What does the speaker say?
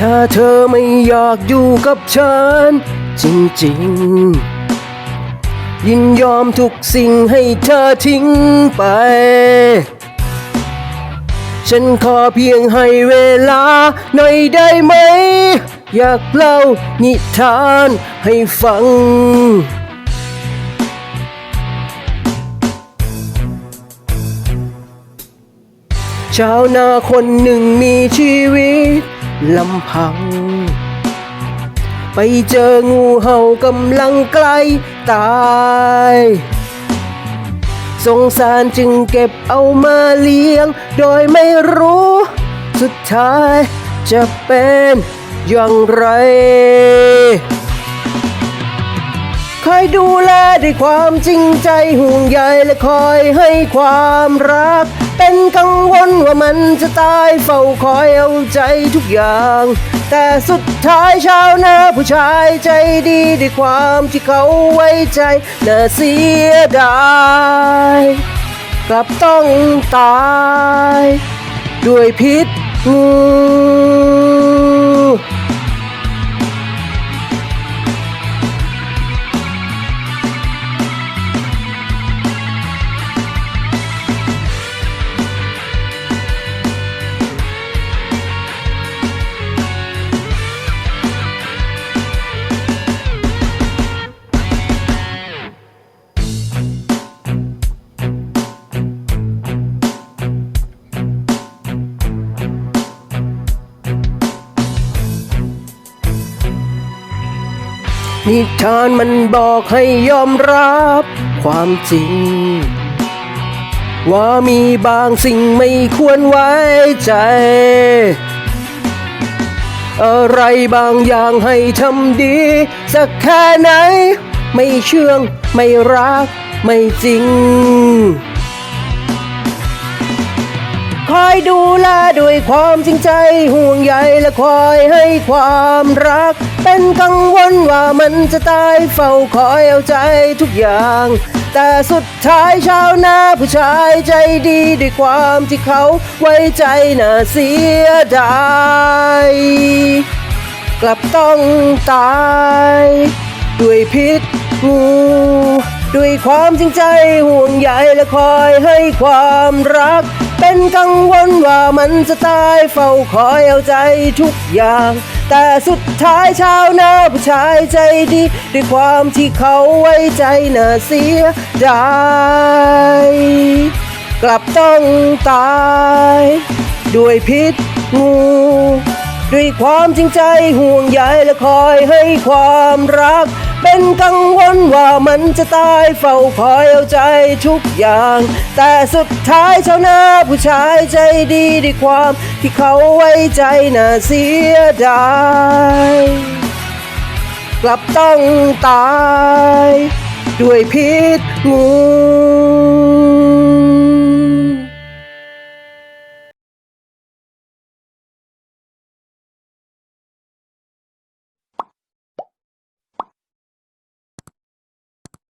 ถ้าเธอไม่อยากอยู่กับฉัน จริงๆ ยินยอมทุกสิ่งให้เธอทิ้งไป ฉันขอเพียงให้เวลาหน่อยได้ไหม อยากเล่านิทานให้ฟังชาวนาคนหนึ่งมีชีวิต ลำพัง ไปเจองูเห่ากำลังใกล้ตายสงสารจึงเก็บเอามาเลี้ยง โดยไม่รู้ สุดท้ายจะเป็นอย่างไร คอยดูแลด้วยความจริงใจห่วงใยและคอยให้ความรัก เป็นกังวลว่ามันจะตายเฝ้าคอยเอาใจทุกอย่าง แต่สุดท้ายชาวนาผู้ชายใจดีด้วยความที่เขาไว้ใจน่าเสียดายกลับต้องตาย ด้วยพิษงู นิทานมันบอกให้ยอมรับความจริง ว่ามีบางสิ่งไม่ควรไว้ใจ อะไรบางอย่างให้ทำดี สักแค่ไหน ไม่เชื่อง ไม่รัก ไม่จริง คอยดูแลด้วยความจริงใจห่วงใยและคอยให้ความรัก เป็นกังวลว่ามันจะตายเฝ้าคอยเอาใจทุกอย่าง แต่สุดท้ายชาวนาผู้ชายใจดีด้วยความที่เขาไว้ใจน่าเสียดายกลับต้องตาย ด้วยพิษงูด้วยความจริงใจห่วงใยและคอยให้ความรัก เป็นกังวลว่ามันจะตายเฝ้าคอยเอาใจทุกอย่าง แต่สุดท้ายชาวนาผู้ชายใจดี ด้วยความที่เขาไว้ใจน่าเสียดายกลับต้องตาย ด้วยพิษงู ด้วยความจริงใจห่วงใยและคอยให้ความรัก เป็นกังวลว่ามันจะตายเฝ้าคอยเอาใจทุกอย่าง แต่สุดท้ายชาวนาผู้ชายใจดีด้วยความที่เขาไว้ใจน่าเสียดายกลับต้องตาย ด้วยพิษงู